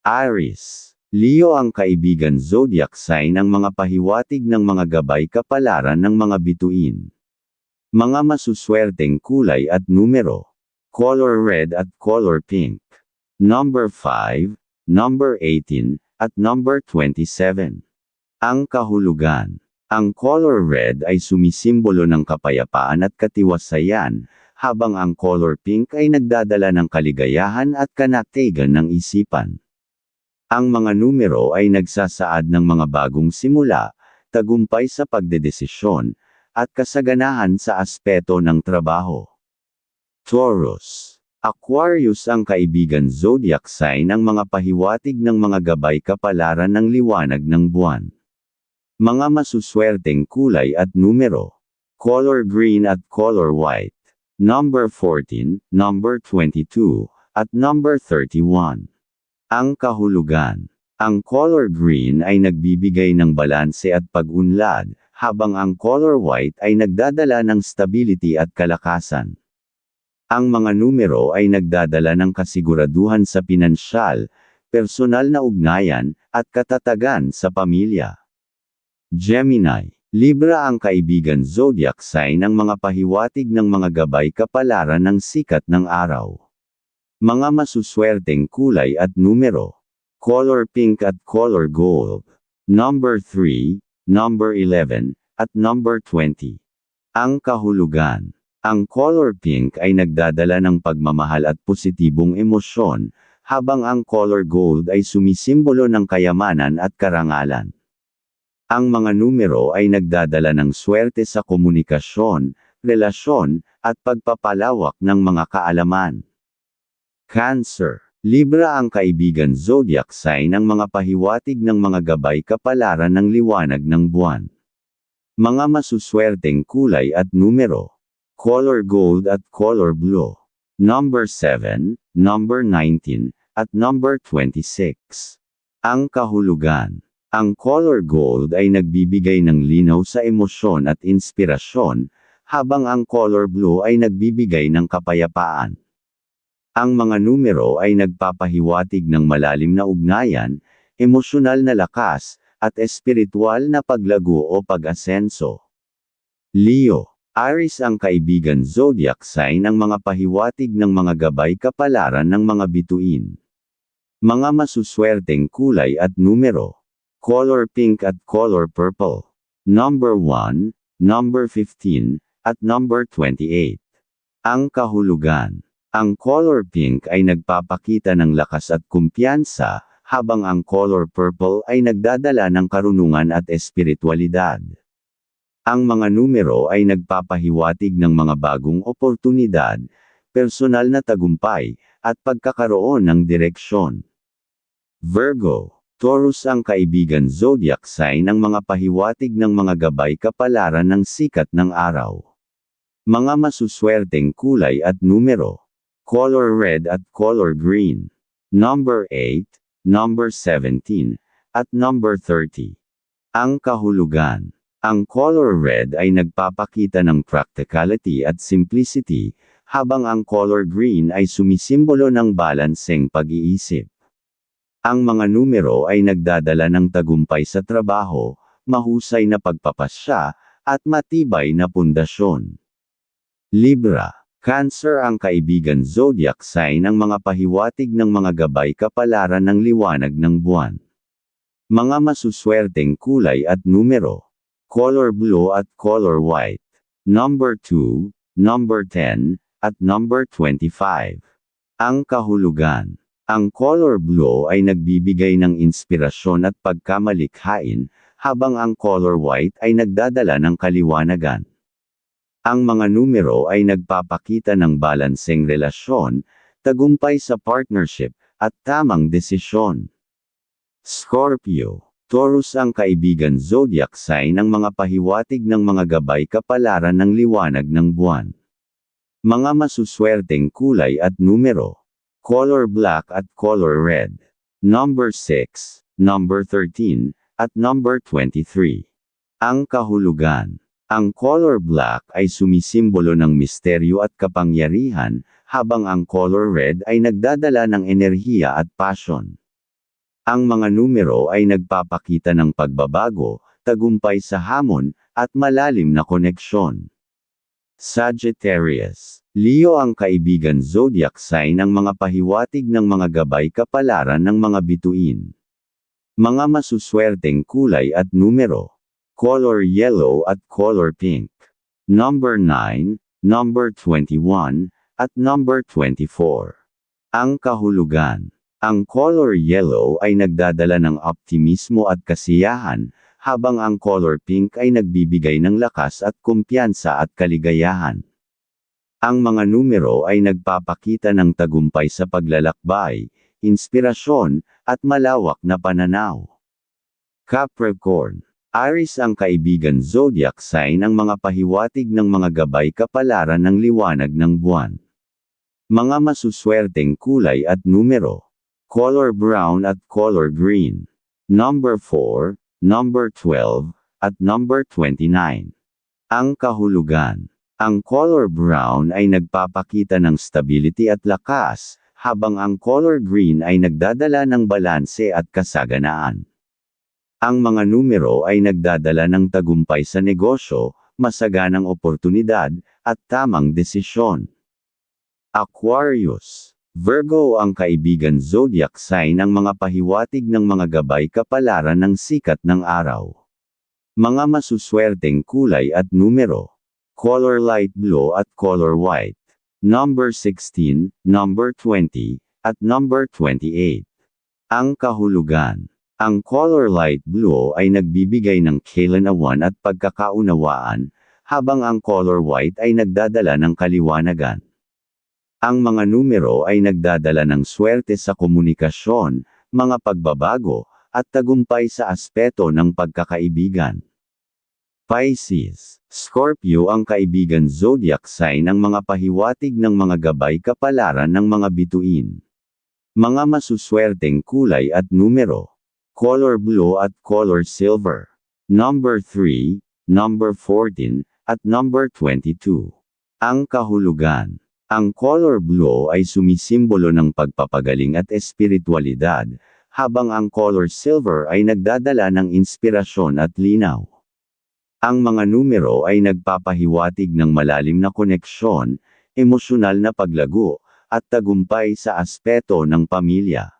Aries. Leo ang kaibigan zodiac sign ng mga pahiwatig ng mga gabay kapalaran ng mga bituin. Mga masuswerteng kulay at numero. Color red at color pink. Number 5, number 18, at number 27. Ang kahulugan. Ang color red ay sumisimbolo ng kapayapaan at katiwasayan, habang ang color pink ay nagdadala ng kaligayahan at kanatigan ng isipan. Ang mga numero ay nagsasaad ng mga bagong simula, tagumpay sa pagdedesisyon, at kasaganahan sa aspeto ng trabaho. Taurus. Aquarius ang kaibigan zodiac sign ng mga pahiwatig ng mga gabay kapalaran ng liwanag ng buwan. Mga masuswerteng kulay at numero. Color green at color white. Number 14, number 22, at number 31. Ang kahulugan. Ang color green ay nagbibigay ng balanse at pag-unlad, habang ang color white ay nagdadala ng stability at kalakasan. Ang mga numero ay nagdadala ng kasiguraduhan sa pinansyal, personal na ugnayan, at katatagan sa pamilya. Gemini. Libra ang kaibigan zodiac sign ng mga pahiwatig ng mga gabay kapalaran ng sikat ng araw. Mga masuswerteng kulay at numero. Color pink at color gold. Number 3, number 11, at number 20. Ang kahulugan. Ang color pink ay nagdadala ng pagmamahal at positibong emosyon, habang ang color gold ay sumisimbolo ng kayamanan at karangalan. Ang mga numero ay nagdadala ng swerte sa komunikasyon, relasyon, at pagpapalawak ng mga kaalaman. Cancer. Libra ang kaibigan zodiac sign ng mga pahiwatig ng mga gabay kapalaran ng liwanag ng buwan. Mga masuswerteng kulay at numero. Color gold at color blue. Number 7, number 19, at number 26. Ang kahulugan. Ang color gold ay nagbibigay ng linaw sa emosyon at inspirasyon, habang ang color blue ay nagbibigay ng kapayapaan. Ang mga numero ay nagpapahiwatig ng malalim na ugnayan, emosyonal na lakas, at espiritual na paglago o pag-asenso. Leo. Aries ang kaibigan zodiac sign ng mga pahiwatig ng mga gabay kapalaran ng mga bituin. Mga masuswerteng kulay at numero. Color pink at color purple. Number 1, number 15, at number 28. Ang kahulugan. Ang color pink ay nagpapakita ng lakas at kumpiyansa, habang ang color purple ay nagdadala ng karunungan at espiritualidad. Ang mga numero ay nagpapahiwatig ng mga bagong oportunidad, personal na tagumpay, at pagkakaroon ng direksyon. Virgo Taurus ang kaibigan zodiac sign ng mga pahiwatig ng mga gabay kapalaran ng sikat ng araw. Mga masuswerteng kulay at numero. Color red at color green. Number 8, number 17, at number 30. Ang kahulugan. Ang color red ay nagpapakita ng practicality at simplicity, habang ang color green ay sumisimbolo ng balanseng pag-iisip. Ang mga numero ay nagdadala ng tagumpay sa trabaho, mahusay na pagpapasya, at matibay na pundasyon. Libra. Cancer ang kaibigan zodiac sign ng mga pahiwatig ng mga gabay kapalaran ng liwanag ng buwan. Mga masuswerteng kulay at numero. Color blue at color white. Number 2, number 10, at number 25. Ang kahulugan. Ang color blue ay nagbibigay ng inspirasyon at pagkamalikhain, habang ang color white ay nagdadala ng kaliwanagan. Ang mga numero ay nagpapakita ng balanseng relasyon, tagumpay sa partnership, at tamang desisyon. Scorpio. Taurus ang kaibigan zodiac sign ng mga pahiwatig ng mga gabay kapalaran ng liwanag ng buwan. Mga masuswerteng kulay at numero color black at color red. Number 6, number 13, at number 23. Ang kahulugan. Ang color black ay sumisimbolo ng misteryo at kapangyarihan, habang ang color red ay nagdadala ng enerhiya at passion. Ang mga numero ay nagpapakita ng pagbabago, tagumpay sa hamon, at malalim na koneksyon. Sagittarius. Leo ang kaibigan zodiac sign ng mga pahiwatig ng mga gabay kapalaran ng mga bituin. Mga masuswerteng kulay at numero. Color yellow at color pink. Number 9, number 21, at number 24. Ang kahulugan. Ang color yellow ay nagdadala ng optimismo at kasiyahan, habang ang color pink ay nagbibigay ng lakas at kumpiyansa at kaligayahan. Ang mga numero ay nagpapakita ng tagumpay sa paglalakbay, inspirasyon, at malawak na pananaw. Capricorn. Aries ang kaibigan zodiac sign ng mga pahiwatig ng mga gabay kapalaran ng liwanag ng buwan. Mga masuswerteng kulay at numero. Color brown at color green. Number 4, number 12, at number 29. Ang kahulugan. Ang color brown ay nagpapakita ng stability at lakas, habang ang color green ay nagdadala ng balanse at kasaganaan. Ang mga numero ay nagdadala ng tagumpay sa negosyo, masaganang oportunidad, at tamang desisyon. Aquarius. Virgo ang kaibigan zodiac sign ng mga pahiwatig ng mga gabay kapalaran ng sikat ng araw. Mga masuswerteng kulay at numero. Color light blue at color white. Number 16, number 20, at number 28. Ang kahulugan. Ang color light blue ay nagbibigay ng kailanawan at pagkakaunawaan, habang ang color white ay nagdadala ng kaliwanagan. Ang mga numero ay nagdadala ng swerte sa komunikasyon, mga pagbabago, at tagumpay sa aspeto ng pagkakaibigan. Pisces. Scorpio ang kaibigan zodiac sign ng mga pahiwatig ng mga gabay kapalaran ng mga bituin. Mga masuswerteng kulay at numero. Color blue at color silver. Number 3, number 14, at number 22. Ang kahulugan. Ang color blue ay sumisimbolo ng pagpapagaling at espiritualidad, habang ang color silver ay nagdadala ng inspirasyon at linaw. Ang mga numero ay nagpapahiwatig ng malalim na koneksyon, emosyonal na paglago, at tagumpay sa aspeto ng pamilya.